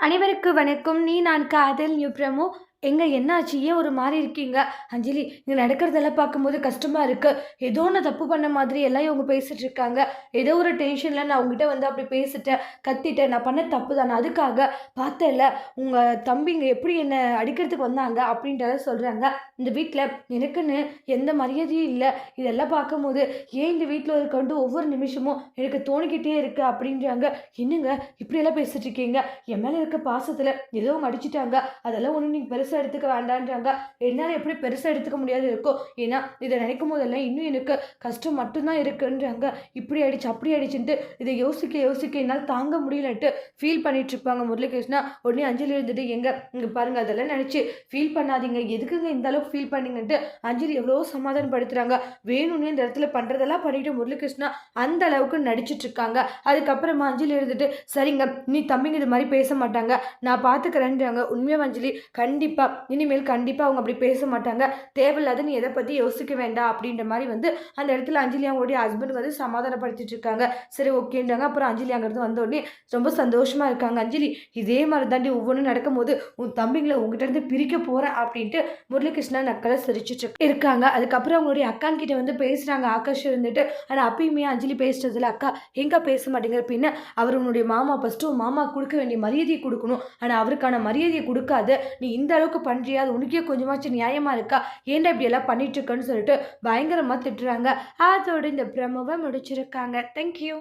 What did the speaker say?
அனைவருக்கு வணக்கம். நீ நான் காதல் நியூ பிரமோ. எங்க என்னாச்சு? ஏன் ஒரு மாதிரி இருக்கீங்க? அஞ்சலி இங்கே நடக்கிறதெல்லாம் பார்க்கும்போது கஷ்டமாக இருக்குது ஏதோ ஒன்று தப்பு பண்ண மாதிரி எல்லாம் இவங்க பேசிகிட்டு இருக்காங்க. ஏதோ ஒரு டென்ஷனில் நான் உங்ககிட்ட வந்து அப்படி பேசிட்டேன் கத்திட்டேன். நான் பண்ண தப்பு தானே. அதுக்காக பார்த்தேன்ல உங்கள் தம்பிங்க எப்படி என்னை அடிக்கிறதுக்கு வந்தாங்க அப்படின்றத சொல்கிறாங்க இந்த வீட்டில் எனக்குன்னு எந்த மரியாதையும் இல்லை. இதெல்லாம் பார்க்கும்போது ஏன் இந்த வீட்டில் இருக்க ஒவ்வொரு நிமிஷமும் எனக்கு தோணிக்கிட்டே இருக்குது அப்படின்றாங்க. என்னங்க இப்படியெல்லாம் பேசிகிட்டு இருக்கீங்க? என் மேலே இருக்க பாசத்தில் ஏதோ அவங்க அடிச்சிட்டாங்க. அதெல்லாம் ஒன்று நீங்கள் பெருசு பெருசாக எடுத்துக்க வேண்டான்றாங்க. என்னால் எப்படி பெருசாக எடுத்துக்க முடியாது இருக்கும் ஏன்னா இதை நினைக்கும் போதெல்லாம் இன்னும் எனக்கு கஷ்டம் மட்டும்தான் இருக்குன்றாங்க. இப்படி ஆயிடுச்சு அப்படி ஆயிடுச்சுன்ட்டு இதை யோசிக்க யோசிக்க என்னால் தாங்க முடியலன்ட்டு ஃபீல் பண்ணிட்டு இருப்பாங்க முரளிகிருஷ்ணா. உடனே அஞ்சலி இருந்துட்டு எங்க இங்கே பாருங்க அதெல்லாம் நினச்சி ஃபீல் பண்ணாதீங்க. எதுக்குங்க இந்த அளவுக்கு ஃபீல் பண்ணீங்கன்ட்டு? அஞ்சலி எவ்வளோ சமாதானப்படுத்துகிறாங்க வேணும்னு இந்த இடத்துல பண்ணுறதெல்லாம் பண்ணிட்டு முரளிகிருஷ்ணா அந்த அளவுக்கு நடிச்சிட்டு இருக்காங்க. அதுக்கப்புறமா அஞ்சலி இருந்துட்டு சரிங்க நீ தம்பிங்க இது மாதிரி பேச மாட்டாங்க. நான் பார்த்துக்கிறேன்றாங்க உண்மையாக அஞ்சலி கண்டிப்பாக கண்டிப்பாக இனிமேல் கண்டிப்பாக அவங்க அப்படி பேச மாட்டாங்க. தேவையில்லாத நீ எதை பற்றி யோசிக்க வேண்டாம் அப்படின்ற மாதிரி வந்து அந்த இடத்துல அஞ்சலி அவங்களுடைய ஹஸ்பண்ட் வந்து சமாதானப்படுத்திட்டு இருக்காங்க. சரி ஓகேன்றாங்க. அப்புறம் அஞ்சலி அங்கேருந்து வந்தோடனே ரொம்ப சந்தோஷமாக இருக்காங்க. அஞ்சலி இதே மாதிரி தாண்டி ஒவ்வொன்றும் நடக்கும்போது உன் தம்பிங்களை உங்ககிட்ட இருந்து பிரிக்க போகிறேன் அப்படின்ட்டு முரளிகிருஷ்ணா நக்கலை சிரிச்சிட்டு இருக்காங்க. அதுக்கப்புறம் அவங்களுடைய அக்கான் கிட்ட வந்து பேசுகிறாங்க ஆகாஷ் இருந்துட்டு ஆனால் அப்பயுமே அஞ்சலி பேசுறதுல அக்கா எங்கே பேச மாட்டேங்கிற? பின்ன அவர் உன்னுடைய மாமா ஃபஸ்ட்டு மாமா கொடுக்க வேண்டிய மரியாதையை கொடுக்கணும். ஆனால் அவருக்கான மரியாதையை கொடுக்காது நீ இந்த அளவுக்கு அளவுக்கு பண்ணுறியா அது உனக்கே கொஞ்சமாச்சும் நியாயமாக இருக்கா? ஏன்டா இப்படி எல்லாம் பண்ணிட்டு சொல்லிட்டு பயங்கரமாக திட்டுறாங்க. அதோடு இந்த பிரமவை முடிச்சிருக்காங்க. தேங்க்யூ